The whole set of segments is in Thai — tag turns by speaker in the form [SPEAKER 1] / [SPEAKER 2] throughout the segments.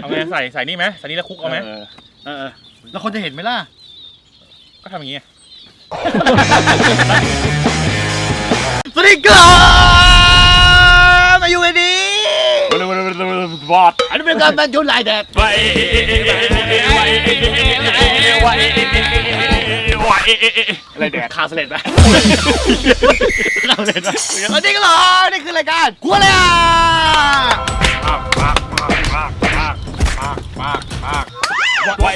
[SPEAKER 1] เอาไงใส่ใส่นี่ไหมใส่นี่แล้วคลุกเอาไหม
[SPEAKER 2] เออ
[SPEAKER 3] เออเออแล้วคนจะเห็นไหมล่ะ
[SPEAKER 1] ก็ทำอย่างงี้
[SPEAKER 3] สวัสดีครับมาอยู่กันดี
[SPEAKER 2] บอด
[SPEAKER 3] อันนี้เป็นการบรรจุลายแดด
[SPEAKER 2] ไปอะไรแดด
[SPEAKER 3] ข่าวเสร็จไหมข่าวเสร็จไหมสวัสดีครับผมนี่คือรายการครัวเลยอะ
[SPEAKER 2] ปากมากมากไหว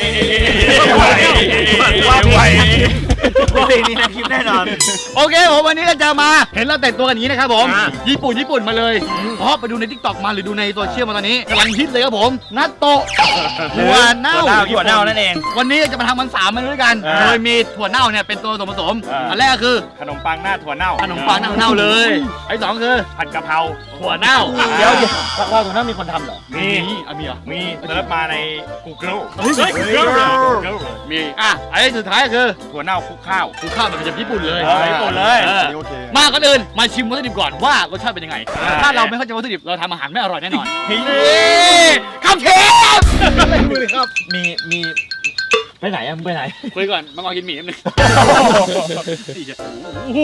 [SPEAKER 2] ไหวไหว เพลงนี้นะคลิปแน่นอน
[SPEAKER 3] โอเคผมวันนี้เราจะมาเห็นเราแต่งตัวกันอย่างนี้นะครับผม
[SPEAKER 2] อ่า
[SPEAKER 3] ญี่ปุ่นญี่ปุ่นมาเลยเพราะไปดูในทิกตอกมาหรือดูในโซเชียลมาตอนนี้กำลังฮิตเลยครับผมนัตโตะถั่วเน่า
[SPEAKER 2] ถั่วเน่านั่นเอง
[SPEAKER 3] วันนี้จะมาทำมันสามเมนูด้วยกัน
[SPEAKER 2] อ่า
[SPEAKER 3] โดยมีถั่วเน่าเนี่ยเป็นตัวส่วนผสม
[SPEAKER 2] อ่า
[SPEAKER 3] อันแรกก็คือ
[SPEAKER 2] ขนมปังหน้าถั่วเน่า
[SPEAKER 3] ขนมปังเน่าๆเลยไอ้สองคือ
[SPEAKER 2] ผัดกะเพรา
[SPEAKER 3] ถั่วเน่า
[SPEAKER 2] เดี๋ยว
[SPEAKER 3] ว่าถั่วเน่ามีคนทำเหรอ
[SPEAKER 2] มี
[SPEAKER 3] มีอะมีเหรอ
[SPEAKER 2] มีเซิร์ชมาใน Google
[SPEAKER 3] เฮ้ย
[SPEAKER 2] Google
[SPEAKER 3] มีอะไอ้สุดท้ายก็คือ
[SPEAKER 2] ถั่วเน่าคลุกข้าว
[SPEAKER 3] กูข้าวแบบจากญี่ปุ่นเลย
[SPEAKER 2] เออญี่ปุ่นเลย
[SPEAKER 3] ออ
[SPEAKER 4] โอเค
[SPEAKER 3] มาก่อนอื่นมาชิมวัตถุดิบก่อนว่ารสชาติเป็นยังไง
[SPEAKER 2] อ่า
[SPEAKER 3] ถ้าเราไม่เข้าใจวัตถุดิบเราทำอาหารไม่อร่อยแน่นอน
[SPEAKER 2] ทิ้ง
[SPEAKER 3] คำเทป
[SPEAKER 4] มีมีไปไหนอะมึงไปไหน
[SPEAKER 3] คุยก่อนมางอกินหมี่นิดนึง
[SPEAKER 2] โอ้โห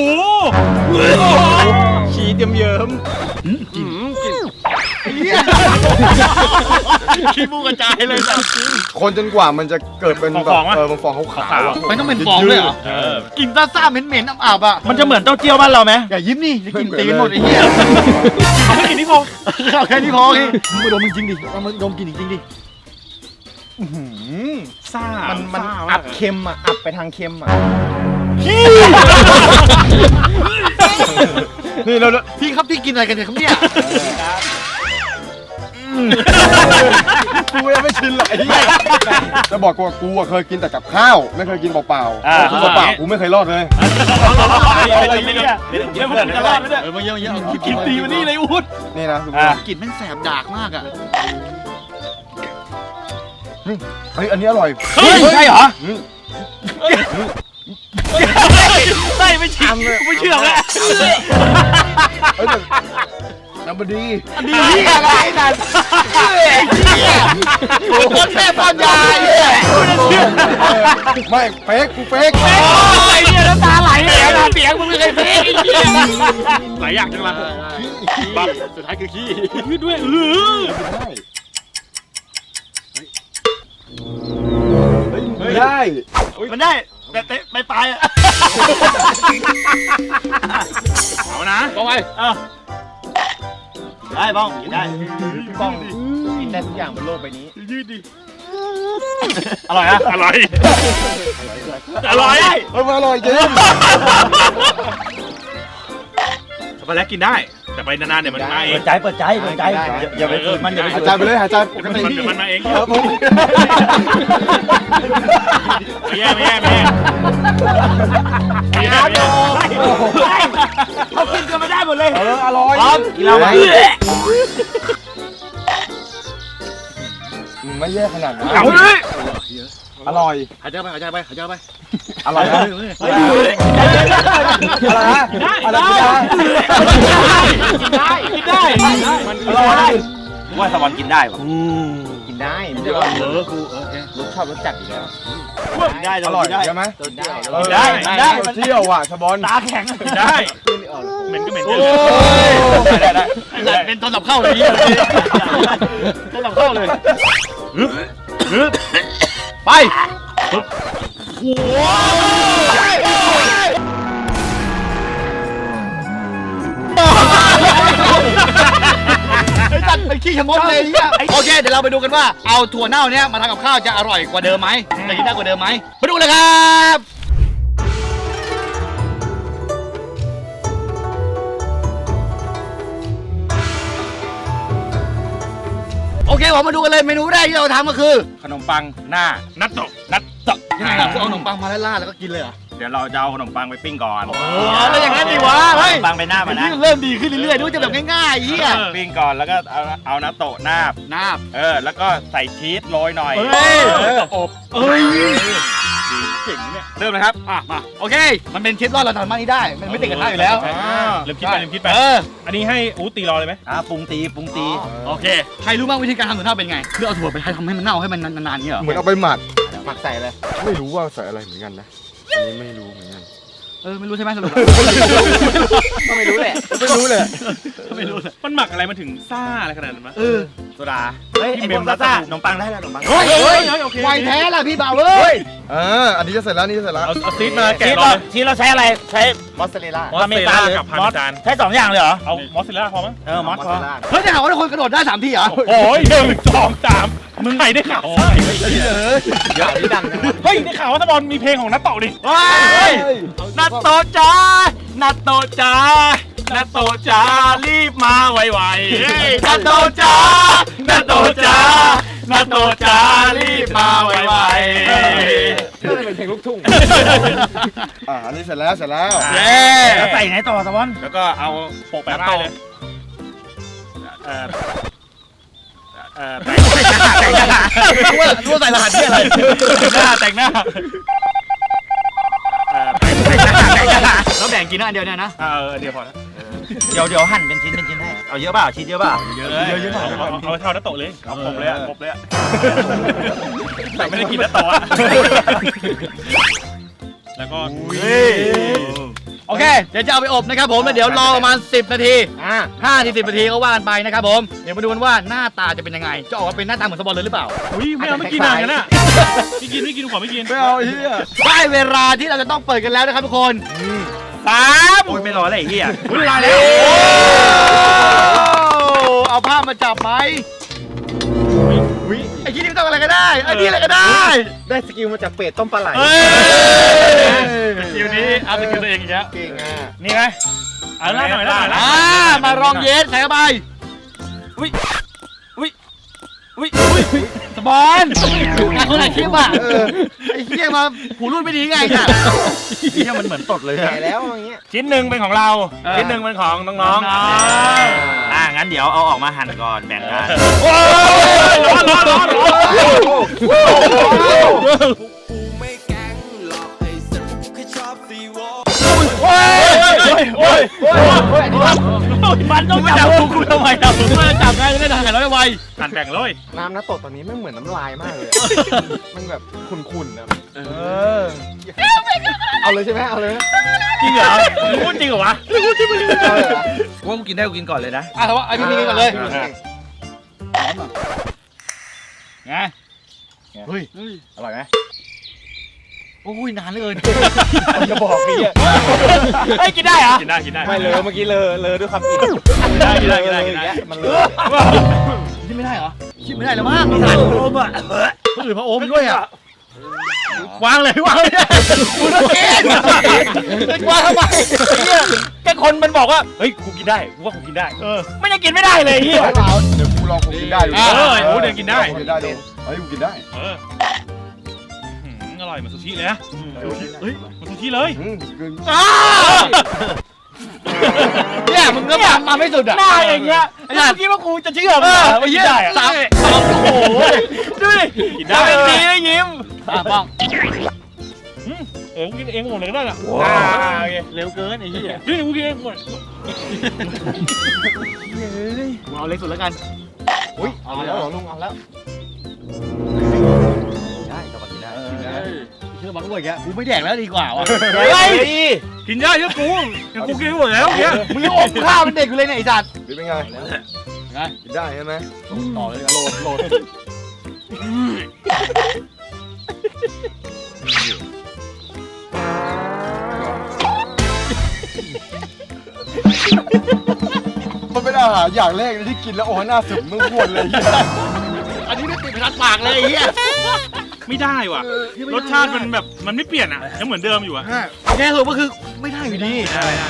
[SPEAKER 4] ชี้เยิ้มเยิ้ม
[SPEAKER 3] ขี้มูกกระจายเลยสัตว์
[SPEAKER 4] คนจนกว่ามันจะเกิดเป็นแบบเออมันฟองขาวๆอะ
[SPEAKER 3] ไม่ต้องเป็นฟองด้วยเหรอ
[SPEAKER 2] เออ
[SPEAKER 3] กลินซ่าๆเหม็นๆอับๆอะ
[SPEAKER 2] มันจะเหมือนเต้าเจี้ยวบ้านเราไหม
[SPEAKER 3] อย่ายิ้มนี่จะกินตีนหมดไอ้เหี้ย
[SPEAKER 2] เขาไม่กินที่พง
[SPEAKER 3] เอาแค่นี้พอเองมึงมาดมจริงๆดิเอามาดมกินจริงๆดิ
[SPEAKER 2] ซ่า
[SPEAKER 4] มันมัน
[SPEAKER 2] ซ่า
[SPEAKER 4] อับเค็มอะ อับไปทางเค็มอะ นี่เรา
[SPEAKER 3] พี่ครับพี่กินอะไรกันเนี่ยครับเนี่ย
[SPEAKER 4] กูยังไม่ชินหรอกไอ้เหี้ยจะบอกกูว่ากูอะเคยกินแต่กับข้าว ไม่เคยกินเปล่า
[SPEAKER 2] อ่า
[SPEAKER 4] ๆคือเปล่าๆกูไม่เคยรอดเลย
[SPEAKER 2] อะไรเนี่ยเดี๋ยวมันจะรอดไหมเนี่ย
[SPEAKER 3] เออมาเยอะๆเอากิน
[SPEAKER 2] กินตีมันนี่เลยอุ้ด
[SPEAKER 4] นี่นะทุกค
[SPEAKER 2] อะ
[SPEAKER 4] น
[SPEAKER 3] กลิ่นแม่งแสบดากมากอะ
[SPEAKER 4] เฮ้ยอันนี้อร่อย
[SPEAKER 2] เฮ้ยใช่เหรอ
[SPEAKER 4] อืม
[SPEAKER 2] ใช่ไม่ชิมกูไม่เชื่อแล้ว
[SPEAKER 4] เฮ้ยแต่ น้ำบดี
[SPEAKER 3] ดีอะไรนั่นโอ้โหแค่ป้อนยาเนี่ย
[SPEAKER 4] ไม่เฟกกูเฟก
[SPEAKER 3] ไอ้เนี่ยน้ำตาไหลเลยนะเสียงมึงไม่เคยเฟ้ไอ้เหี้ย
[SPEAKER 2] หลายอย่างจังเลย
[SPEAKER 3] บับสุดท้ายคือขี้
[SPEAKER 2] ยืดด้วยเออ
[SPEAKER 4] ได้
[SPEAKER 2] มันได้แต่เตะไม่ปลายอะเอานะ
[SPEAKER 3] บอกไป
[SPEAKER 2] เออ ได้บ้องกินได้
[SPEAKER 4] ป้องกินได้ทุกอย่างบนโลกใบนี้
[SPEAKER 2] ยืดดิ อร่อยอะอร่อย อร่อย
[SPEAKER 4] เฮ้ยมันอร่อยจริง
[SPEAKER 2] ช็อกโกแลตกินได้ แต่ไปนานๆเดี๋ยวมันมาเอง
[SPEAKER 5] เปิดใจเปิดใจเปิดใจอย่าอย่าไปฝืนมันอย่าไป
[SPEAKER 4] หาย
[SPEAKER 5] ฝืน
[SPEAKER 4] ใจไปเลยหายใจปก
[SPEAKER 2] มัน
[SPEAKER 4] ติ
[SPEAKER 2] เดี๋ยวมันมาเอง
[SPEAKER 4] ครับผม
[SPEAKER 2] ไม่แย่ไม่แย่ไม่แย่ไม่แย่ไม่แย่ เขากินกันไม่ได้หมดเลย
[SPEAKER 4] เอออร่อย
[SPEAKER 5] กินเหล้าไหม
[SPEAKER 4] อืมไม่แย่ขนาดนั้น
[SPEAKER 2] เอาเลย
[SPEAKER 4] อร่อย
[SPEAKER 3] หายใจไปหายใจไปหายใจไป
[SPEAKER 4] อร่อยนะ
[SPEAKER 5] เฮ้ยใจเย็นๆ
[SPEAKER 4] อะไรนะ
[SPEAKER 2] ได้
[SPEAKER 4] อะไร
[SPEAKER 2] ได้
[SPEAKER 4] กินได้
[SPEAKER 2] กินได้กินได้
[SPEAKER 4] มันอร่อย
[SPEAKER 5] ว่าสวรรค์กินได้ปะ
[SPEAKER 4] กินได้ไม่
[SPEAKER 3] เดี๋
[SPEAKER 4] ใช่
[SPEAKER 3] ยว
[SPEAKER 4] ว่า
[SPEAKER 3] เออกูเออโอเค
[SPEAKER 4] รสชอบรสจัดอยู่แล้ว
[SPEAKER 2] กินได้
[SPEAKER 4] อร่อย
[SPEAKER 2] กินได้
[SPEAKER 4] ใช่ไหม
[SPEAKER 3] กินได้
[SPEAKER 4] เออ
[SPEAKER 2] ได้ได้
[SPEAKER 4] เที่ยวว่ะชะบอล
[SPEAKER 2] ตาแข็งกินได้เหม็นก็เหม็น
[SPEAKER 4] โอ้
[SPEAKER 2] ได้ได้ได้
[SPEAKER 3] ไอ้สัตว์เป็นตอนสับเข้าเลยเนี่ยตอนสับเข้าเลยไปไอ้ ตัดเป็นขี้ชะมดเลยเนี่ยโอเคเดี๋ยวเราไปดูกันว่าเอาถั่วเน่าเนี้ยมาทำกับข้าวจะอร่อยกว่าเดิมไหมจะกินได้กว่าเดิมไหมไปดูเลยครับโอเคผมมาดูกันเลยเมนูแรกที่เราทำก็คือ
[SPEAKER 2] ขนมปังหน้านัตโตะ นัตโตะ
[SPEAKER 3] ยังไงล่ะคือเอาขนมปังมาล่าดๆแล้วก็กินเลยเหรอ
[SPEAKER 2] เดี๋ยวเราจะเอาขนมปังไปปิ้งก่อน
[SPEAKER 3] โอ้แล้วอย่างนั้นดีวะเฮ้ย
[SPEAKER 5] ปังไปหน้ามานะ
[SPEAKER 3] นี่เริ่มดีขึ้นเรื่อยๆดูจะแบบง่ายๆไอ้เฮีย
[SPEAKER 2] ปิ้งก่อนแล้วก็เอาเอานัตโตะนาบ
[SPEAKER 3] นาบ
[SPEAKER 2] เออ แล้วก็ใส่ชีสโรยหน่อย
[SPEAKER 3] เฮ้ย
[SPEAKER 2] เอออบ
[SPEAKER 3] เอ้ย
[SPEAKER 2] เจ๋งนะเนี่ย
[SPEAKER 3] เริ่มเลยครับอะมาโอเค มันเป็นคลิปรอดเราทำมากนี้ได้ มันไม่ติดกระทะอยู่แล้ว
[SPEAKER 2] เริ่มคิดไปเริ่มคิดไป
[SPEAKER 3] เออ
[SPEAKER 2] อันนี้ให้อู๊ดตีรอเลยไหม
[SPEAKER 5] อะปรุงตีปรุงตี
[SPEAKER 3] โอเคใครรู้บ้างวิธีการทำถั่วเน่าเป็นไงคือเอาถั่วไปทำให้มันเน่าให้มันนานๆเงี้ยเหรอ
[SPEAKER 4] เหมือนเอาไปหมัก
[SPEAKER 6] หมักใส่เลย
[SPEAKER 4] ไม่รู้ว่าใส่อะไรเหมือนกันนะอันนี้ไม่รู้เหมือนกัน
[SPEAKER 3] เออไม่รู้ใช่ไหมสรุป
[SPEAKER 6] ก็ไม่รู้แหละ
[SPEAKER 4] ไม่รู้เลย
[SPEAKER 3] ไม่รู้เลย
[SPEAKER 2] มันหมักอะไรมันถึงซ่าอะไรขนาดนั้นวะ
[SPEAKER 3] เออ
[SPEAKER 5] โซดาเฮ้ยไอ้พวกซาซ่าขนมปังได้แล้วขนมปัง
[SPEAKER 3] เฮ้ย
[SPEAKER 2] เฮ้ยเฮ้ยโอเค
[SPEAKER 3] ไวแท้ล่ะพี่บ่าวเว้ย
[SPEAKER 4] อ่าอันนี้จะเสร็จแล้วอันนี่จะเสร็จแล้ว
[SPEAKER 2] เอาเอาซีดมา
[SPEAKER 5] ชี
[SPEAKER 2] แกะ
[SPEAKER 5] ส
[SPEAKER 2] รอ
[SPEAKER 5] เรา
[SPEAKER 2] เลย
[SPEAKER 5] ชีสเราใช้อะไรใช้
[SPEAKER 6] มอสซาเรลล่า
[SPEAKER 2] มอสซาเรลล่ากับพาร์เมซาน
[SPEAKER 5] ใช้สองอย่างเลยเหรอ
[SPEAKER 2] เอามอสซาเรลล่าพอมั้ง
[SPEAKER 5] เออมอสพอ
[SPEAKER 3] เฮ้ยแต่หาว่าคนกระโดดได้สามทีเหรอ
[SPEAKER 2] โอ้ยหนึ่งสองสาม มึงใครได้ข่าว
[SPEAKER 6] เดี๋ยวนี้ดังนะ
[SPEAKER 2] เฮ้ยได้ข่าวว่าสปอนมีเพลงของนัตโตะดิ
[SPEAKER 3] ว้าย
[SPEAKER 2] นัตโตะจ้านัตโตะจ้านัตโตะจ้ารีบมาไวๆเฮ้ยนัตโตะจ้านัตโตะจ้านัตโตะจ้ารีบมาไว
[SPEAKER 6] ก็เลยเป็นเพลงลูกทุ่ง
[SPEAKER 4] อ่าอันนี้เสร็จแล้วเสร็จแล้ว
[SPEAKER 3] เย้
[SPEAKER 5] แล้วใส่ไหนต่อตะวัน
[SPEAKER 2] ๆแล้วก็เอาโปะแปะได้เลยเอ่อเอ่อแต่ง
[SPEAKER 3] รู้ว่ารู้ว่าใส่รหัสที่อะไร
[SPEAKER 2] หน้าแต่งหน้าเอ่อแต่งหน้า
[SPEAKER 3] แล้วแบ่งกินนะอันเดียวเนี่ยนะ
[SPEAKER 2] เออเดี๋ยวพอแล้ว
[SPEAKER 5] เดี๋ยวเดี๋ยวหั่นเป็นชิ้นเป็นชิ้นให้ เอาเยอะเปล่าชีสเยอะเปล่า
[SPEAKER 2] เยอะเยเยอะๆเอาเอาเท่านัตโตะเลยเอาครบเลยอะครบเลยอะแต่ไม่ได้กินนัตโตะอะแล้วก็
[SPEAKER 3] โอเค เดี๋ยวจะเอาไปอบนะครับผมแล้วเดี๋ยวรอประมาณ 10 นาที
[SPEAKER 6] อ่า
[SPEAKER 3] 5ถึง10นาทีก็ว่ากันไปนะครับผม เดี๋ยวมาดูกันว่าหน้าตาจะเป็นยังไง จะออกมาเป็นหน้าตาเหมือนสปอนเลยหรือเปล่า
[SPEAKER 2] อุ้ยไม่เอาไม่กินอะงั้นอะไม่กินไม่กินขอไม่กิน
[SPEAKER 4] ไม่เอาไอ้เหี้ย
[SPEAKER 3] ได้เวลาที่เราจะต้องเปิดกันแล้วนะครับทุกคน
[SPEAKER 2] สาม
[SPEAKER 5] โอ้ยไม่รอแล้วไอ้เหี้ย
[SPEAKER 2] เวลาแล้ว
[SPEAKER 3] เอาผ้ามาจับไหมไอ้ที่นี่ ไม่ต้องอะไรก็ได้ไอ้นี่อะไรก็ได้
[SPEAKER 6] ได้สกิลมาจากเป็ดต้มปลาไหล
[SPEAKER 3] เฮ้ย
[SPEAKER 2] คิวนี้เอาไปกินตัวเองอีกแล้ว
[SPEAKER 6] เก่งอะ
[SPEAKER 2] นี่ไงเอาหน้าหน่อยหน้าหน่อย
[SPEAKER 3] อ่ามาลองเยสใส่เข้าไปอุ้ยอุ้ยอุ้ยอุ้ย สปอนงานคนไหนคลิปอะไอ้เหี้ยมาหูรุ่นไม่ดีไงเนี่ย
[SPEAKER 5] เหี้ยมันเหมือนตดเลย
[SPEAKER 6] แก่
[SPEAKER 5] อะ
[SPEAKER 6] แล้วอย่างเงี้ย
[SPEAKER 2] ชิ้นหนึ่งเป็นของเรา
[SPEAKER 3] เออ
[SPEAKER 2] ชิ้นหนึ่งเป็นของน้องๆ
[SPEAKER 3] น้อง
[SPEAKER 5] อ่างั้นเดี๋ยวเอาออกมาหั่นก่อนแบ่งกัน
[SPEAKER 2] โอ้ยร้อนร้อนร้อนร้อน
[SPEAKER 7] กูไม่แก๊งหรอกไอ้สัตว์กูแค่ชอบซีวอล
[SPEAKER 2] โอ้ย โอ้ยโอ้ยมันต้องจับกูกูทำไมอะ
[SPEAKER 3] มาจับไงจะได้ทางไหนร้อยไว
[SPEAKER 2] หั่นแบ่งเลย
[SPEAKER 6] น้ำน้ำตกตอนนี้ไม่งเหมือนน้ำลายมากเลยอะมันแบบขุ่นๆนะเออ เอาเลยใช่ไหมเอาเลยนะ
[SPEAKER 2] จริงเหรอมึงพูดจริงเหรอวะ
[SPEAKER 6] เอาเลยเหรอ
[SPEAKER 5] ว่ากูกินได้กูกินก่อนเลยนะ
[SPEAKER 3] อะแต่ว่าไอ้พี่มีกันก่อนเลยไงเฮ้ย
[SPEAKER 6] อร่อยไหม
[SPEAKER 3] โอ้ยนานเหลย
[SPEAKER 6] จะบอกพี่อะ
[SPEAKER 3] เฮ้ยกินได้เหรอ
[SPEAKER 2] กินได้กินได้
[SPEAKER 6] ไม่เลยเมื่อกี้เลยเลยด้วยความอิ่ม
[SPEAKER 2] ได้กินได้กินได้กินได้
[SPEAKER 6] เลยมันเลย
[SPEAKER 3] กินไม่ได้เหรอกินไม่ได้แล้วมั้งมีสารโอมอะคนอื่นพระโอมด้วยอะ
[SPEAKER 2] วางเลยวางเลย
[SPEAKER 3] กูต้องกินเป็นว่าทำไม
[SPEAKER 2] แค่คนมันบอกว่าเฮ้ยกูกินได้กูว่ากูกินได้เออไม่ยังกินไม่ได้เลยเฮีย
[SPEAKER 4] เดี๋ยวกูลองคงกินได้ดู
[SPEAKER 2] เออโอ้เดี๋ยวกินได้
[SPEAKER 4] ลองกินได้ดูเฮ้ยกูกินได้
[SPEAKER 2] เออ หืมอร่อยเหมือนซูชิเลยนะ
[SPEAKER 3] เฮ้ย
[SPEAKER 2] เหมือนซูชิเลย
[SPEAKER 4] อืมกิน
[SPEAKER 3] เนี่ยมึงก็มามาไม่สุดอะ
[SPEAKER 2] หน้าอย่างเงี้ยไอ้คิดว่ากูจะเชื่อ
[SPEAKER 3] เอ
[SPEAKER 2] มึง
[SPEAKER 3] อ
[SPEAKER 2] เหรอ
[SPEAKER 3] ไอ้
[SPEAKER 2] ว่ากิ
[SPEAKER 3] เหี้
[SPEAKER 2] น
[SPEAKER 3] ย
[SPEAKER 2] ได้อะ
[SPEAKER 3] สามสามโอ้โห
[SPEAKER 2] ดูดิกินได้ดีนะยิ้ม
[SPEAKER 3] อะป้อง
[SPEAKER 2] เออกูกินเองหมดเลยก็ได้น่ะอ่าโอเค
[SPEAKER 3] เร็วเกินไอ้เหี้ย
[SPEAKER 2] นี่กูกินเองหมด
[SPEAKER 3] กูเอาเล็กสุดแล้วกัน
[SPEAKER 6] อุ้ยเอาแล้วเหรอลุงเอาแล้ว
[SPEAKER 3] เชื่อบังด้วยแกกูไม่แดกแล้วดีกว่าว่ะ
[SPEAKER 2] เฮ้ยกินได้เยอะกูยังกูกินหมดแล้วเนี่ย
[SPEAKER 3] มึงยังอมข้าวเป็นเด็กอยู่เลยเนี่ยไอ้สัตว์
[SPEAKER 4] เป็นไง
[SPEAKER 3] ไง
[SPEAKER 4] กินได้ใช่ไหม
[SPEAKER 3] ต่อเลยโหลดโหลด
[SPEAKER 4] มันเป็นอาหารอย่างแรกเลยที่กินแล้วโอ้โหหน้าสึมมึงควรเลยเหี้ย
[SPEAKER 3] อันนี้ไม่ติดพัดปากเลยไอ้เหี้ย
[SPEAKER 2] ไม่ได้ว่ะ รสชาติมันแบบมันไม่เปลี่ยนอะยังเหมือนเดิมอยู่อะ
[SPEAKER 3] แกสรุปก็คือไม่ได้อยู่ดี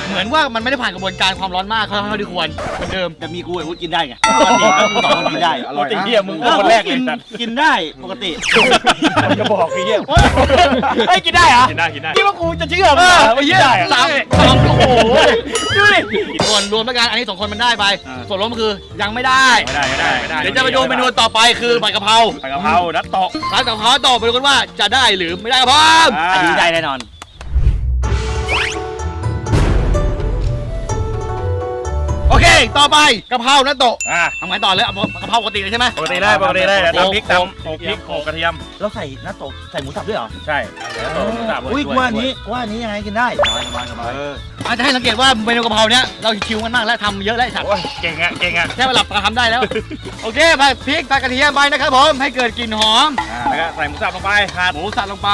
[SPEAKER 3] เหมือนว่ามันไม่ได้ผ่านกระบวนการความร้อนมากเท่าที่ควรเหมือนเดิม
[SPEAKER 5] แต่มีกูไอ้กูกินได้ไงปกติกูสองคนกินได้
[SPEAKER 4] อร่อย
[SPEAKER 2] ไอ้
[SPEAKER 4] นะ
[SPEAKER 2] เหี้ยมึงเป็นคนแรกเลย
[SPEAKER 5] กิน
[SPEAKER 2] สัตว์
[SPEAKER 5] กินได้ปกติ
[SPEAKER 6] จะบอกพี่เยี่ยม
[SPEAKER 3] เฮ้ยกินได้เหรอ
[SPEAKER 2] กินได้กินได้
[SPEAKER 3] คิดว่ากูจะเชื่อมึงเหรอไอ้เหี้ยสามสามโอ้โหดูดิส่วนรวมแล้วกันอันนี้สองคนมันได้ไปส่วนรวมก็คือยังไม่ได้
[SPEAKER 2] ไม่ได้ไม่ได้ไม่ได้
[SPEAKER 3] เดี๋ยวจะไปดูเมนูต่อไปคือผัดกะเพรา
[SPEAKER 2] ผัดกะเพรานัตโตะ
[SPEAKER 3] ร้านกะเพราโตะไปดูกันว่าจะได้หรือไม่ได้ครับผม
[SPEAKER 5] อันนี้ได้แน่นอน
[SPEAKER 3] โอเค ต่อไปกะเพรานัตโตะ
[SPEAKER 2] อะ
[SPEAKER 3] ทำไงต่อเลยเอากะเพราปกติเลยใช่ไหม
[SPEAKER 2] ปกติได้ปกติได้ตำพริกตำโขลกพริกโขลกกระเทียม
[SPEAKER 5] แล้วใส่หน้าโตะใส่หมูสับด้วยเหรอ
[SPEAKER 2] ใช่แล้วตัวหมูสับ
[SPEAKER 5] อุ้ย
[SPEAKER 2] ด้
[SPEAKER 5] กูว่าอันนี้กูว่าอันนี้ยังไงกินได้
[SPEAKER 2] เออ
[SPEAKER 3] อาจจะให้สังเกตว่าเมนูกะเพราเนี้ยเราชิวกันมากแล้วทำเยอะแล้วไอ้สัตว์
[SPEAKER 2] โอ้ยเก่งอะเก่งอะ
[SPEAKER 3] แค่มาหลับตาทำได้แล้ว โอเคไปพริกใส่กระเทียมไปนะครับผมให้เกิดกลิ่นหอม
[SPEAKER 2] อ่าแล้วก็ใส่หมูสับลงไปผัด
[SPEAKER 3] หมูสับลงไป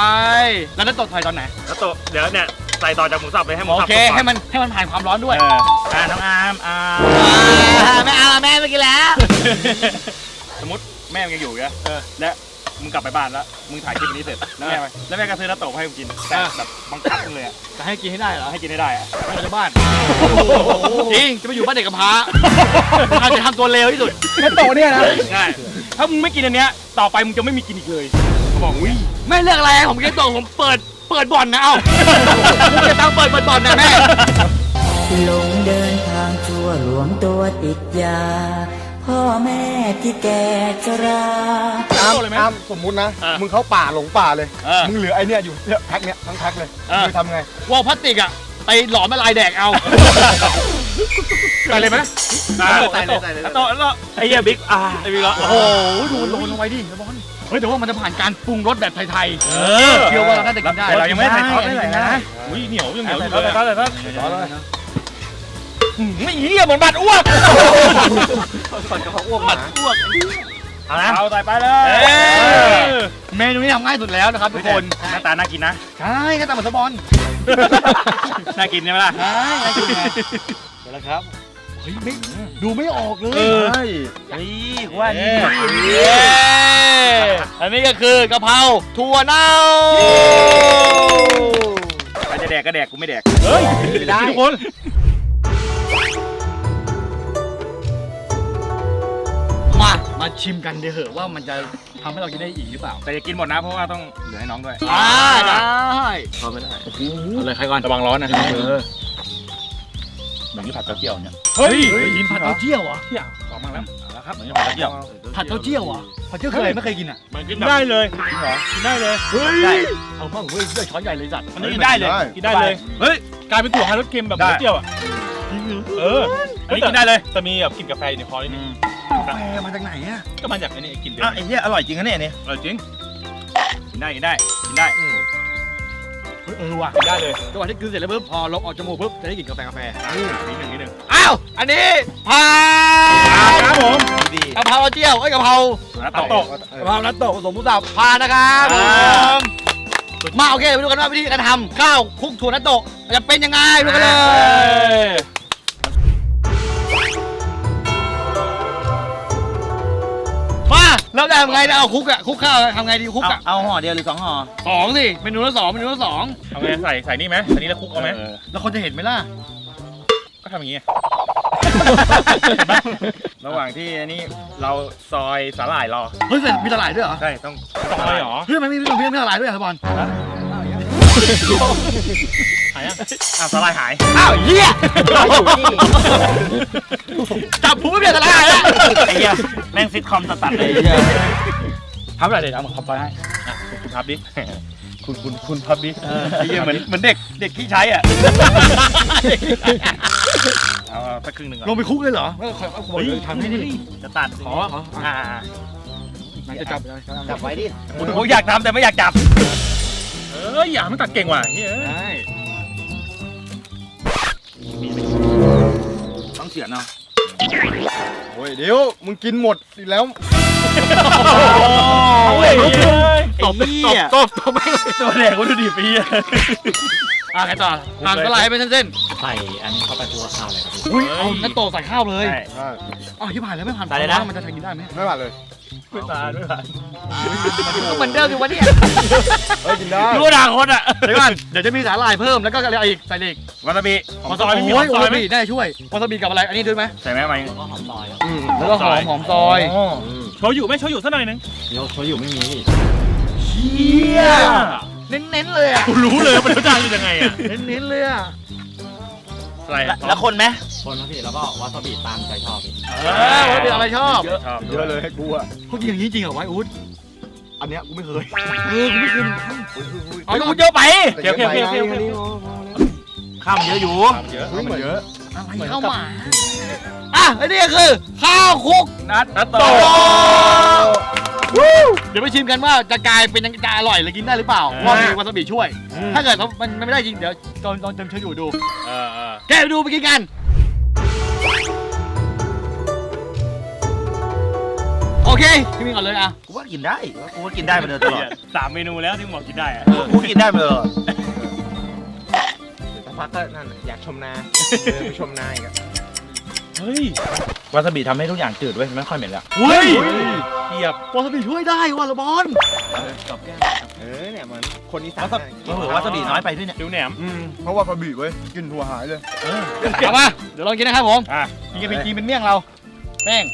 [SPEAKER 3] แล้วนัตโตะใส่ตอนไหน
[SPEAKER 2] แล้วตัวเดี๋ยวเนี่ย ใส่ต่อจากหมูสับเลยให้หมู
[SPEAKER 3] โอ
[SPEAKER 2] สับ
[SPEAKER 3] เค
[SPEAKER 2] สุกก่อน
[SPEAKER 3] ให้มันให้มันผ่านความร้อนด้วย
[SPEAKER 2] เอออ่าน้องอาร์มอ่า
[SPEAKER 3] ไม่เอาแม่ไม่กินแล้ว
[SPEAKER 2] สมมติแม่มึงยังอยู่เนี่ยเออและมึงกลับไปบ้านแล้วมึงถ่ายคลิปนี้เสร็จแล้วแม่ไปแล้วแม่ก็ซื้อน้ำตกให้มึงกินแต่แบบบังคับมึงเลยอะ
[SPEAKER 3] จะให้กินให้ได้เหรอ
[SPEAKER 2] ให้กินให้ได้อะ
[SPEAKER 3] ไม่เราจะบ้านจริงจะไปอยู่บ้านเด็กกำพร้าอาจจะทำตัวเลวที่สุด
[SPEAKER 4] แค่โตะเนี่ยนะ
[SPEAKER 2] ใช่ถ้ามึงไม่กินอันเนี้ยต่อไปมึงจะไม่มีกินอีกเลยเขาบอกอุ้ย
[SPEAKER 3] ไม่เลือกอะไรผมแค่ตัวผมเปิด เปิดบ่อนนะเอ้าผมจะตั้งเปิดเปิดบ่อนนะแม่
[SPEAKER 8] ลงเดินทางทั่วหลวงตัวติดยา พ่อแม่ที่แก่ชรา
[SPEAKER 4] อามอามสมมุตินะมึงเข้าป่าหลงป่าเลย
[SPEAKER 3] เออ
[SPEAKER 4] มึงเหลือไอเนี่ยอยู่เนี่ยแพ็คเนี้ยทั้งแพ็คเลย
[SPEAKER 3] เออ
[SPEAKER 4] มึงทำไง
[SPEAKER 3] วอลพลาสติกอะ ไปหลอมละลายแดกเอา
[SPEAKER 2] ใส่เลยไหม
[SPEAKER 3] ใส่เลยใส่เลย
[SPEAKER 2] แล้วโตแล้วไอ้เหี้ยบิ๊กอ่าไอ้บิ๊กแล้ว
[SPEAKER 3] โอ้โหดูโรยลงไปดินะบอลเฮ้ยแต่ว่ามันจะผ่านการปรุงรสแบบไทย
[SPEAKER 2] เออ
[SPEAKER 3] ๆเชื่อว่าเราน่าจะกินได้
[SPEAKER 2] แต่เรายังไม่ใส่ซอสได้เลย
[SPEAKER 3] ได้
[SPEAKER 2] นะอุ้ยเหนียวยังเหนียวอยู่เลย
[SPEAKER 4] ซอสเลย
[SPEAKER 2] ไม่เหี้ยเหมือนบัตรอ้วก
[SPEAKER 4] อ้วกหมา
[SPEAKER 2] เอานะเอาใส่ไปเลย
[SPEAKER 3] เมนูนี้ทำง่ายสุดแล้วนะครับทุกคน
[SPEAKER 2] หน้าตาน่ากินนะ
[SPEAKER 3] ใช่แค่ตามเหมือนสปอน
[SPEAKER 2] น่ากินใช่ไหมล่ะ
[SPEAKER 3] ใช่น่ากินไงเดี๋ยวแล้วครับเฮ้ยไม่ดูไม่ออกเลย
[SPEAKER 2] เออ
[SPEAKER 4] ใช่
[SPEAKER 5] เฮ้ยกูว่าอันนี้
[SPEAKER 3] เย้อันนี้ก็คือกะเพราถั่วเน่า
[SPEAKER 2] ใครจะแดกก็แดกกูไม่แดก
[SPEAKER 4] เฮ้ยได้
[SPEAKER 2] ทุกคน
[SPEAKER 3] มา มาชิมกันเดี๋ยวเหอะว่ามันจะ ทำให้เรากินได้อีกหรือเปล่า
[SPEAKER 2] แต่อย่ากินหมดนะเพราะว่าต้องเหลือให้น้องด้วย
[SPEAKER 3] อ่าได้พอไม่ได้อะไรใครก่อน
[SPEAKER 2] ระวังร้อนนะ
[SPEAKER 5] เหมือนที่ผัดเต้าเจี้ยวเนี่ย
[SPEAKER 2] เฮ้ย
[SPEAKER 3] กินผัดเต้าเจี้ยวเหรอ
[SPEAKER 2] เที่ยออกมาแล้วเอาละครับ
[SPEAKER 5] เหมือนที่ผัดเต้าเจี้ยว
[SPEAKER 3] ผัดเต้าเจี้ยวเหรอผัดเจี้ยวเคยไม่เคยกินอะ
[SPEAKER 2] มันกินได้เลยกินได้เลย
[SPEAKER 3] เฮ้ยเอามากเว้ยเลือดช้อนใหญ่เลยจัด
[SPEAKER 2] อันนี้กินได้เลยกินได้เลยเฮ้ยกลายเป็นถั่วฮารสเค็มแบบเต้าเจี้ยวอะเอออันนี้กินได้เลยแต่มีแบบกลิ่นกาแฟอยู่ในคอนิดนึง
[SPEAKER 3] กาแฟมาจากไหนอะ
[SPEAKER 2] ก็มาจากไอ้นี่กลิ่นเดียว
[SPEAKER 5] อะไอ้เหี้ยอร่อยจริงนะเนี่ยเนี่ย
[SPEAKER 2] อร่อยจริงกินได้กินได้กินได้
[SPEAKER 3] เฮ้ยเออว่ะ
[SPEAKER 2] กินได้เลย
[SPEAKER 3] จังหวะที่กินเสร็จแล้วปุ๊บพอลมออกจมูกปุ๊บจะได้กลิ่นกาแฟกาแฟ
[SPEAKER 2] นิดหนึ่งนิดหนึ่ง
[SPEAKER 3] อ้าวอันนี้ผ่า
[SPEAKER 2] ครับผม
[SPEAKER 5] ดี
[SPEAKER 3] กะเพราเจี้ยวไอ้ยกะเพรา
[SPEAKER 2] น้ำตก
[SPEAKER 3] กะเพรานัตโตะผสมหมูสับผ่านนะครับ
[SPEAKER 2] อ่า
[SPEAKER 3] ผมมาโอเคไปดูกันว่าวิธีการทำข้าวคลุกถั่วนัตโตะจะเป็นยังไงดูกันเลย แล้วจะทำไงเนี่ยเอาคลุกอะคลุกข้าวทำไงดีคลุก
[SPEAKER 5] เอา
[SPEAKER 3] อะ
[SPEAKER 5] เอาห่อเดียวหรือสองห่อ
[SPEAKER 3] สองสิเมนูละสองเมนูละสอง
[SPEAKER 2] เอาไงใส่ใส่นี่ไหมใส่นี่แล้วคลุกเอาไหม
[SPEAKER 3] แล้วคนจะเห็นไหมล่ะ
[SPEAKER 2] ก็ทำอย่างงี้ ระหว่างที่อันนี้เราซอยสาหร่ายรอ
[SPEAKER 3] เฮ้ยแต่มีตลาดด้วยเหรอ
[SPEAKER 2] ใช่ต้องซอยเหรอ
[SPEAKER 3] เฮ้ยมันมีมีมีตลาดด้วยเหรอบอล
[SPEAKER 2] หายอะอะสาหร่ายหาย
[SPEAKER 3] อ้าวเหี้ยจับผมไม่เปลี่ยนตลาดแล้ว
[SPEAKER 5] ไอ้เหี้ยแม่งซิทคอมตัดๆเลย
[SPEAKER 3] ทำอะไรเดี๋ยวเอามาขับไปให้
[SPEAKER 2] คุณพับดิคุณคุณคุณพับดิไอ้เหี้ยเหมือนเหมือนเด็กเด็กที่ใช้อะเอาเอาสักครึ่งหนึ่งก่
[SPEAKER 3] ล
[SPEAKER 2] อน
[SPEAKER 3] งไปคุกเลยเหรอไม่ขอเอาขอทำให้ดิ
[SPEAKER 2] จะตัด
[SPEAKER 3] ขอขอ
[SPEAKER 2] อ่า
[SPEAKER 3] มันจะจับ
[SPEAKER 5] จับไว้ดิ
[SPEAKER 2] คุณผมอยากทำแต่ไม่อยากจับ เอ้ยอย่ามันตัดเก่งว่ะเฮ้ย
[SPEAKER 3] ได้
[SPEAKER 5] ต้องเสียเนาะ
[SPEAKER 4] โอ้ยเดี๋ยวมึงกินหมดอีกแล้ว
[SPEAKER 2] เอาเลย
[SPEAKER 5] ไอ้เหี้ย
[SPEAKER 2] ตบตบไม่ตัวแดกวัตถุดิบปีอะ
[SPEAKER 3] อะไงต่อหั่นสไลด์เป็นเส้น
[SPEAKER 5] ใส่อันนี้เข้าไปตัวข้าวเลยครับ
[SPEAKER 3] ๆอุ้ยเอานัตโตะใส่ข้าวเลย
[SPEAKER 2] ใช่
[SPEAKER 4] ใช่
[SPEAKER 3] อ๋อที่ผ่านแล้วไม่ผ่าน
[SPEAKER 5] ใส่เลยนะ
[SPEAKER 3] มันจะกินได้ไหม
[SPEAKER 4] ไม่ผ่านเลย
[SPEAKER 2] ไม่ตาด้วยผ่าน
[SPEAKER 3] เหมือนเดิมอยู่วะเนี่ย
[SPEAKER 4] เฮ้ยกินได้
[SPEAKER 2] รู้อนาคตอะ
[SPEAKER 3] เดี๋ยวก่อนเดี๋ยวจะมีสาหร่ายเพิ่มแล้วก็อะไรอีกใส่อีก
[SPEAKER 2] วาซาบิของซอยไม่มี
[SPEAKER 3] โอ้
[SPEAKER 2] ข
[SPEAKER 3] ย
[SPEAKER 2] องซ
[SPEAKER 3] วา
[SPEAKER 2] อย
[SPEAKER 3] ซา
[SPEAKER 2] ไหม
[SPEAKER 3] บิได้ช่วยวาซาบิกับอะไรอันนี้ด้วยไหม
[SPEAKER 2] ใส่ไหมไหม
[SPEAKER 5] ก็หอมซอยอะ
[SPEAKER 4] อืม
[SPEAKER 3] แล้วก็หอมหอมซอย
[SPEAKER 2] โชยุไหม่โชยุสักหน่อยนึง
[SPEAKER 5] เดี๋ยวเขาอยู่ไม่มี
[SPEAKER 3] เชี่ยเน้นๆเลยอะ
[SPEAKER 2] กูรู้เลยว่ามันรสชาติเป็นยังไงอะ
[SPEAKER 3] เน้นๆเลยอะ
[SPEAKER 2] อะไร
[SPEAKER 5] แล้วคนไหมคนครับพี่แล้วก็วาซาบิตามใจชอบพี่
[SPEAKER 3] เออวาซาบิอะไรชอบ
[SPEAKER 2] ชอบ
[SPEAKER 4] เยอะเลยให้กูอะ
[SPEAKER 3] เขากินอย่างนี้จริงเหรอวะอุ๊ดอันเนี้ยกูไม่เคย
[SPEAKER 2] เออกูไม่คืนเอากูเยอะไป
[SPEAKER 4] เกี่ยวเกี่ยวเกี่ยวเกี่ยว
[SPEAKER 5] ข้ามเยอะอยู่
[SPEAKER 4] เหมือนเยอะ
[SPEAKER 3] อะไรข้าวหมาอะไอ้นี่ก็คือข้าวคลุก
[SPEAKER 2] นัดนัดโต
[SPEAKER 3] เดี๋ยวไปชิมกันว่าจะกลายเป็นยังจะอร่อยหรือกินได้หรือเปล่าเพราะมีวาซาบิช่วย ถ้าเกิดมันมันไม่ได้จริงเดี๋ยวตอนตอนเติมเชอยู่ดู
[SPEAKER 2] เออเออ
[SPEAKER 3] แกไปดูไปกินกันโอเคพี่มินก่อนเลยอะ
[SPEAKER 5] กูว่ากินได้กูว่ากินได้มาโดยตลอด
[SPEAKER 2] สามเมนูแล้วที่หมอกินได้อะ
[SPEAKER 5] เออกูกินได้มาตลอด
[SPEAKER 6] สักพักก็นั่นน่ะอยากชมนาเดินไปชมนาอีกอะ
[SPEAKER 2] เฮ้ยวา
[SPEAKER 5] ซาบิทำให้ทุกอย่างจืดเว้ยไม่ค่อยเหม็นแล้ว
[SPEAKER 3] เฮ้ย
[SPEAKER 2] เทียบ
[SPEAKER 3] วาซาบิช่วยได้ว่ะละบอล
[SPEAKER 6] เออเนี่ยเหมือนคนอีสาน
[SPEAKER 5] วาซาบิเออวาซาบิน้อยไปด้วยเนี่ย
[SPEAKER 2] ดิวแหนม
[SPEAKER 4] อืมเพราะว่าปลาบีเว้ยกินหัวหายเลย
[SPEAKER 3] เอามาเดี๋ยวลองกินนะครับผม
[SPEAKER 2] อะ
[SPEAKER 3] กินกันเป็นกินเป็นเมี่ยงเราแป้ง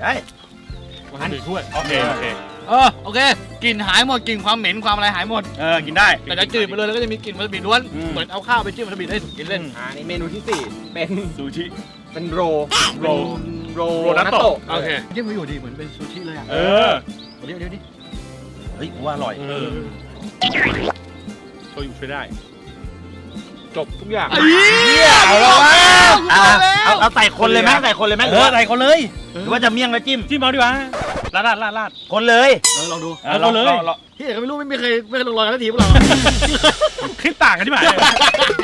[SPEAKER 5] ได้
[SPEAKER 2] วาซาบิช่วย โอเค โอเค
[SPEAKER 3] เออโอเคกลิ่นหายหมดกลิ่นความเหม็นความอะไรหายหมด
[SPEAKER 2] เออ กินได้
[SPEAKER 3] แต่จะจืดไปเลยแล้วก็จะมีกลิ่นวาซาบิล้วน
[SPEAKER 2] อืม
[SPEAKER 3] เหมือนเอาข้าวไปจิ้มวาซาบิได้กินเล่น
[SPEAKER 6] อ่านี่เมนูที่สี่เป็น
[SPEAKER 2] ซูชิ
[SPEAKER 6] เป็นโร
[SPEAKER 2] โร
[SPEAKER 6] โร
[SPEAKER 2] โรนัตโตะ
[SPEAKER 3] โอเคเยี่ยมไปอยู่ดีเหมือนเป็นซูชิเลยอะ
[SPEAKER 2] เออ
[SPEAKER 3] เดี๋ยวเดี๋ยวดิ
[SPEAKER 5] เฮ้ยกูว่าอร่อย
[SPEAKER 2] เออโชยุช่วยได้
[SPEAKER 6] จบทุกอย่าง
[SPEAKER 5] เอาละวะ เอาเอาเอาใส่คนเลยไหมใส่คนเลยไหมห
[SPEAKER 2] เอ
[SPEAKER 5] รือ
[SPEAKER 2] อ
[SPEAKER 5] ว่า
[SPEAKER 2] ใส่คนเลย
[SPEAKER 5] หรือว่าจะเมี่ยงแล้วจิ้ม
[SPEAKER 2] จิ้มเอาดีกว่า ลาดลาดลาดลาด
[SPEAKER 5] คนเลย
[SPEAKER 3] เออลองดู
[SPEAKER 2] เออลองเลย
[SPEAKER 3] ที่ไหนก็ไม่รู้ไม่เคยไม่เคยลงรอยกันสักทีพวกเรา
[SPEAKER 2] คิดต่างกันที่ไหน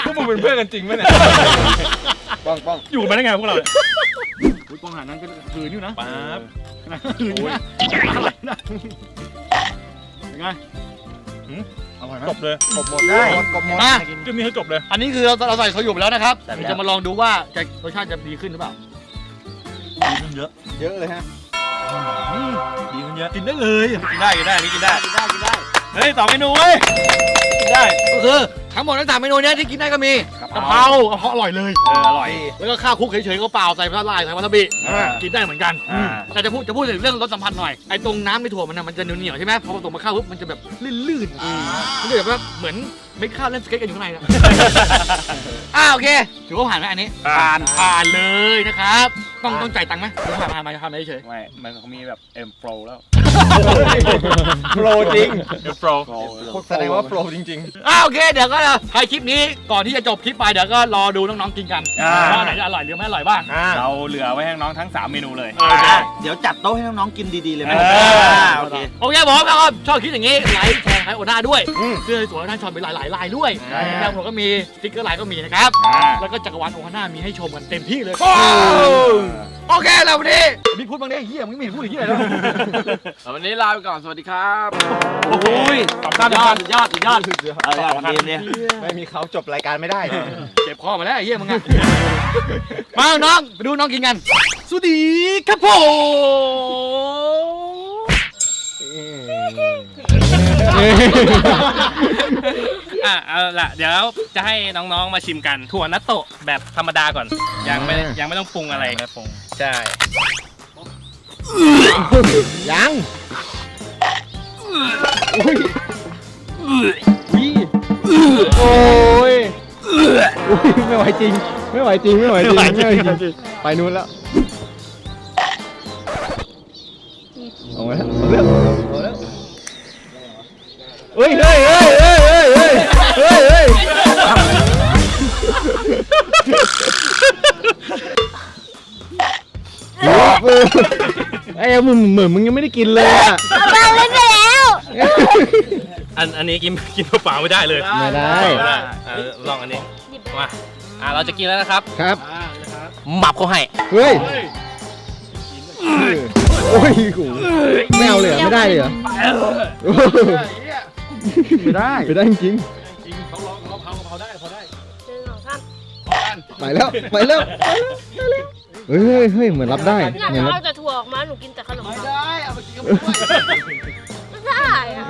[SPEAKER 6] พวกมึงเป็นเพื่อนกันจริงไหมเนี่ย
[SPEAKER 4] ป้องป้อง
[SPEAKER 2] อยู่มาได้ไงพวกเราเนี่ย
[SPEAKER 3] อุ้ยปองหานั้นก็คืนอยู่นะ
[SPEAKER 2] ป๊าบ
[SPEAKER 3] คืนอยู่นะอะไรนะเป็นไง
[SPEAKER 4] อร่อยไหม
[SPEAKER 2] จบเลย
[SPEAKER 4] กบหมดได้กบหมด
[SPEAKER 3] มา
[SPEAKER 2] จิ้มนี้ให้จบเลย
[SPEAKER 3] อันนี้คือเราเราใส่โชยุไปแล้วนะครับ
[SPEAKER 5] ใส่ไปแล้ว
[SPEAKER 3] จะมาลองดูว่าจะรสชาติจะดีขึ้นหรือเปล่า
[SPEAKER 5] ดีขึ้นเยอะ
[SPEAKER 6] เยอะเลยฮะ
[SPEAKER 5] ดีขึ้นเยอะ
[SPEAKER 3] กินได้เลย
[SPEAKER 2] กินได้กินได้อันนี้กินได้
[SPEAKER 3] กินได้กินได้
[SPEAKER 2] เฮ้ยสองเมนูเว้ยกินได้
[SPEAKER 3] ก็คือทั้งหมดทั้งสามเมนูเนี้ยที่กินได้ก็มีกะเพรากะเพราอร่อยเลย
[SPEAKER 2] เอออร่อย
[SPEAKER 3] แล้วก็ข้าวคลุกเฉยๆก็เปล่าใส่ปลาลายใส่วาซาบิ
[SPEAKER 2] อ่า
[SPEAKER 3] กินได้เหมือนกัน
[SPEAKER 2] อ่า
[SPEAKER 3] แต่จะพูดจะพูดถึงเรื่องรสสัมผัสหน่อยไอ้ตรงน้ำในถั่วมันน่ะมันจะเหนียวๆใช่ไหมพอผสมมาข้าวปุ๊บมันจะแบบลื่นๆมันจะแบบว่าเหมือน เม็ดข้าวเล่นสเก็ตกันอยู่ข้างในนะอ่าโอเค ถือว่าผ่านไหมอันนี้
[SPEAKER 2] ผ่าน
[SPEAKER 3] ผ่านเลยนะครับ ต้องต้องจ่ายตังค์ไหมหรือผ่านผ่านมาผ่านมาเฉย
[SPEAKER 2] ไม่มันเขามีแบบเอ็มโปรแล้ว
[SPEAKER 6] โปรจริง
[SPEAKER 2] เอ็มโปร
[SPEAKER 6] แสดงว่าโปรจริง
[SPEAKER 3] ๆอ่าโอเคเดี๋ยวก็ใครคลิปนี้ก่อนที่จะจบคลิปไปเดี๋ยวก็รอดูน้องๆกินกัน
[SPEAKER 2] อ่า
[SPEAKER 3] ว่าไหนจะอร่อยหรือไม่อร่อยบ้าง
[SPEAKER 6] ๆอ่า
[SPEAKER 2] เราเหลือไว้ให้น้องทั้ง 3 เมนูเลย
[SPEAKER 3] เออใช่
[SPEAKER 5] เดี๋ยวจัดโต๊ะให้น้องๆกินดีๆเลยไหม
[SPEAKER 2] เออ
[SPEAKER 5] อ่าโอเค
[SPEAKER 3] โอเคผมแล้วก็ชอบคลิปอย่างนี้ไลค์แชร์ให้โอน่าด้วย
[SPEAKER 6] อืม
[SPEAKER 3] เสื้อสวยๆท่านชอบเป็นหลายๆลายด้วย
[SPEAKER 6] ใช่
[SPEAKER 3] แล้วผมก็มีสติ๊กเกอร์ลายก็มีนะครับ
[SPEAKER 2] อ่า
[SPEAKER 3] แล้วก็จักรวาลโอฮาน่ามีให้ชมกันเต็มที่เลยโอเคแล้ววันนี้บิ๊กพูดบ้างดิเฮียมึงไม่เห็นพูดอีกเฮียแล้ว
[SPEAKER 1] วันนี้ลาไปก่อน สวัสดีครับ
[SPEAKER 5] โอ้ย
[SPEAKER 2] สำคัญ
[SPEAKER 3] ยอดยอดยอด
[SPEAKER 5] เอาละทำเองเนี่ย
[SPEAKER 6] ไม่มีเขาจบรายการไม่ได้
[SPEAKER 3] เจ็บคอมาแล้วไอ้เฮียมึงอะ มาน้องไปดูน้องกินกันสวัสดีครับผม
[SPEAKER 2] อะเอาละเดี๋ยวจะให้น้องๆมาชิมกัน ถั่วนัตโตะแบบธรรมดาก่อน ยังไม่ยังไม่ต้องปรุงอะไร ไม่ปรุง
[SPEAKER 6] ใช่ ยังโอ้ยไม่ไหวจริง ไม่ไหวจริง ไม่ไหวจริง ไม่ไหวจริง ไปนู้นแล้วเอาไว้ เฮ้ยเฮ้ยเฮ้ยเฮ้ยเฮ้ยเฮ้ยเฮ้ยเฮ้ยไอ้มึงเหมือนมึงยังไม่ได้กินเลยอะ
[SPEAKER 9] เราเล่นไปแล้ว
[SPEAKER 2] อันอันนี้กินกินเปล่าๆไม่ได้เลย
[SPEAKER 6] ไม่ได้
[SPEAKER 2] เออลองอันนี้มาอะเราจะกินแล้วนะครับ
[SPEAKER 6] ครับ
[SPEAKER 2] หมับเขาให้
[SPEAKER 6] เฮ้ยโอ้ยกูไม่เอาเลยเหรอไม่ได้เลยเหรอ ไม่ได้ไม่ได้จริง
[SPEAKER 3] เขาลองเขาเผาเผาได้พอได้
[SPEAKER 9] หนึ่งสองสาม
[SPEAKER 6] ๆไปแล้วไปแล้วเฮ้ยเฮ้ยเหมือนรับได้
[SPEAKER 9] อยาก
[SPEAKER 6] เหมือนรับ
[SPEAKER 9] เอาแต่ถั่วออกมาหนูกินแต่ขนม
[SPEAKER 3] ไม่
[SPEAKER 9] ปัง
[SPEAKER 3] ได้เอาไปกินกับผมด้วย
[SPEAKER 9] ไม่ได้อะ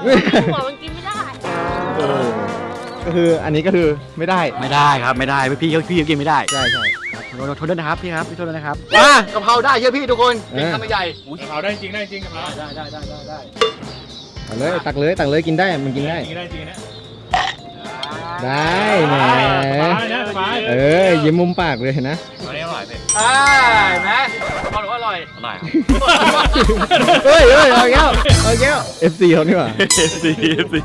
[SPEAKER 9] ถั่วมันกินไม่ได้
[SPEAKER 6] เออก็คืออันนี้ก็คือไม่ได้
[SPEAKER 3] ไม่ได้ครับไม่ได้พี่เขาพี่เขากินไม่ได้
[SPEAKER 6] ใช่ใช่
[SPEAKER 3] โทษด้วยนะครับพี่ครับพี่โทษด้วยนะครับมากะเพราได้เยอะพี่ทุกคนเป็นคำใหญ่
[SPEAKER 2] กะเพราได้จริงได้จริงกะเพรา
[SPEAKER 3] ได้ได้ได้ได้ได้
[SPEAKER 6] ตักเลยตักเลยตักเลยกินได้มันกินได้
[SPEAKER 2] จริงได้จริงนะ
[SPEAKER 6] ได้แหม
[SPEAKER 2] สบายนะสบาย
[SPEAKER 6] เออยิ้มมุมปากเลยเห็นนะ
[SPEAKER 2] อันนี้อร่อยเผ็ด
[SPEAKER 3] อ่าเห็นไหมกะเพราหรือว่าอร่อยร่อย
[SPEAKER 5] อร่อย
[SPEAKER 6] เฮ้ยเฮ้ยเอาอีกแล้วเอาอีกแล้ว FC เขานี่หว่า
[SPEAKER 2] สีสี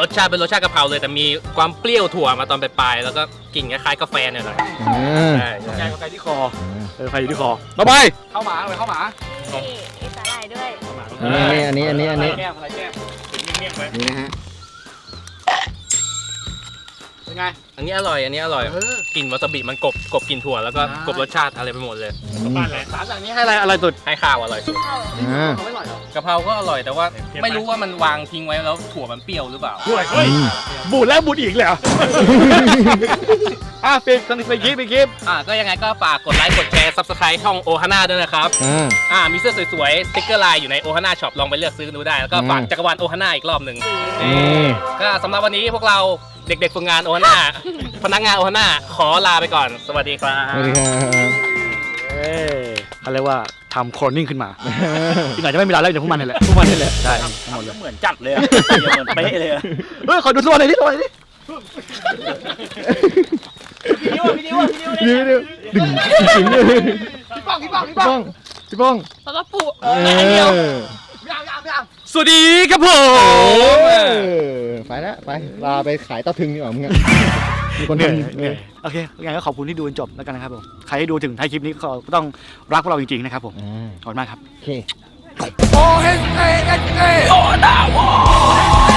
[SPEAKER 10] รสชาติเป็นรสชาติกะเพราเลย แต่มีความเปรี้ยวถั่วมาตอนปลายๆแล้วก็กลิ่นคล้ายๆกาแฟหน่อย
[SPEAKER 6] อ่า
[SPEAKER 10] ๆใช่
[SPEAKER 3] แก
[SPEAKER 10] ใช่
[SPEAKER 3] งกาแฟที่คอ
[SPEAKER 2] เออไฟอยู่ที่คอ
[SPEAKER 6] ต่อไป
[SPEAKER 3] เข้าหมาเลยเข้าหมา
[SPEAKER 9] นี่
[SPEAKER 6] อันนี้อันนี้อันนี้อันนี้
[SPEAKER 3] แก้มอะไรแก้ม
[SPEAKER 6] นี่นะฮะ
[SPEAKER 3] เป็นไง
[SPEAKER 10] อันนี้อร่อย อันนี้อร่อย
[SPEAKER 3] เออก
[SPEAKER 10] ลิ่นวาซาบิมันกลบกลบกลิ่นถั่วแล้วก็
[SPEAKER 3] อ่าก
[SPEAKER 10] กลบรสชาติอะไรไปหมดเลย
[SPEAKER 3] สามอย่างนี้ให้อะไรอร่อยสุด
[SPEAKER 10] ให้ข้าวอร่อยสุด
[SPEAKER 6] อ่า
[SPEAKER 3] เขาไม่อร่อยเหรอกะ
[SPEAKER 10] เพราก็อร่อยแต่ว่าไม่รู้ว่ามันวางทิ้งไว้แล้วถั่วมันเปรี้ยวหรือเปล่า
[SPEAKER 2] ด้วยเฮ้ยบูดแล้วบูดอีกเลยเหรอ
[SPEAKER 3] อะปิดสนิทไปคลิปไปคลิป
[SPEAKER 10] อ่าก็ยังไงก็ฝากกดไลค์ กดแชร์ซับสไครต์ช่องโอฮาน่าด้วยนะครับ
[SPEAKER 6] อ่า
[SPEAKER 10] อ่า มีเสื้อสวยๆสติ๊กเกอร์ลายอยู่ในโอฮาน่าช็อปลองไปเลือกซื้อดูได้ แล้วก็ฝาก
[SPEAKER 6] อืม
[SPEAKER 10] จักรวาลโอฮาน่าอีกรอบหนึ่ง
[SPEAKER 6] นี่
[SPEAKER 10] ก็สำหรับวันนี้พวกเรา เด็กๆฝึกงานโอฮาน่าพนักงานโอฮาน่าขอลาไปก่อน สวัสดีครับ
[SPEAKER 6] สวัสดีครับ
[SPEAKER 2] เอ้ยเขาเรียกว่าทำโคลนนิ่งขึ้นมาอีกหน่อยจะไม่มีเราแล้วเดี๋ยวพวกมันนี่แหละพวกมันนี่แหละใช่
[SPEAKER 5] เหมือนจัดเลยอะเหมือนเป๊ะเลยอะ
[SPEAKER 2] เฮ้ยขอดูตัวหน่อยดิตัวหน่อยดิ
[SPEAKER 6] เดี๋ยวเดี๋ยวดึงจริงๆเลย
[SPEAKER 3] พี่ป้องพี่ป้องพี่
[SPEAKER 6] พี่
[SPEAKER 3] ป้
[SPEAKER 6] ป้
[SPEAKER 3] อ
[SPEAKER 6] องงพี่ป้อง
[SPEAKER 9] แล้วก็ปู
[SPEAKER 6] เออ
[SPEAKER 3] ไม่เอาไม่เอาไม่เอา
[SPEAKER 10] สวัสดีครับผ
[SPEAKER 6] เอ
[SPEAKER 10] ม
[SPEAKER 6] อไปแล้วไปลาไปขายเต้าถึงดีกว่ามึงอะมีคน
[SPEAKER 2] เหนื่อย
[SPEAKER 6] ทำ
[SPEAKER 2] เหนื่อยโอเคยังไงก็ขอบคุณที่ดูจนจบแล้วกันนะครับผมใครที่ดูถึงท้ายคลิปนี้ก็ต้องรักพวกเราจริงๆนะครับผม
[SPEAKER 6] อ่า
[SPEAKER 2] ขอบคุณมากครับ
[SPEAKER 6] โอเค
[SPEAKER 3] โอเอสเอเอสเอ